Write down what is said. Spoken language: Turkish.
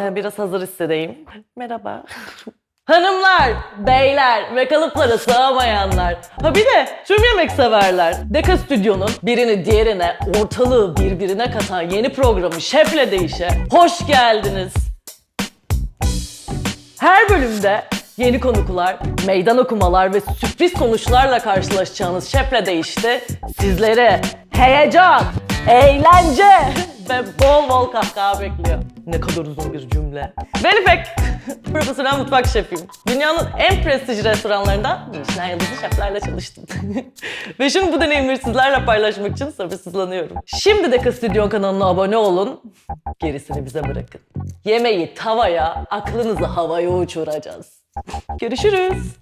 Ee, biraz hazır hissedeyim. Merhaba. Hanımlar, beyler ve kalıplara sığamayanlar. Ha bir de tüm yemek severler. Deka Stüdyo'nun birini diğerine, ortalığı birbirine katan yeni programı Şefle Değiş'e hoş geldiniz. Her bölümde yeni konuklar, meydan okumalar ve sürpriz sonuçlarla karşılaşacağınız Şefle Değiş'te sizlere heyecan, eğlence ve bol bol kahkaha bekliyor. Ne kadar uzun bir cümle. Ben İpek, profesyonel mutfak şefiyim. Dünyanın en prestijli restoranlarında Michelin yıldızlı şeflerle çalıştım. ve şimdi bu deneyimleri sizlerle paylaşmak için sabırsızlanıyorum. Şimdi de Stüdyo kanalına abone olun, gerisini bize bırakın. Yemeği tavaya, aklınızı havaya uçuracağız. Görüşürüz.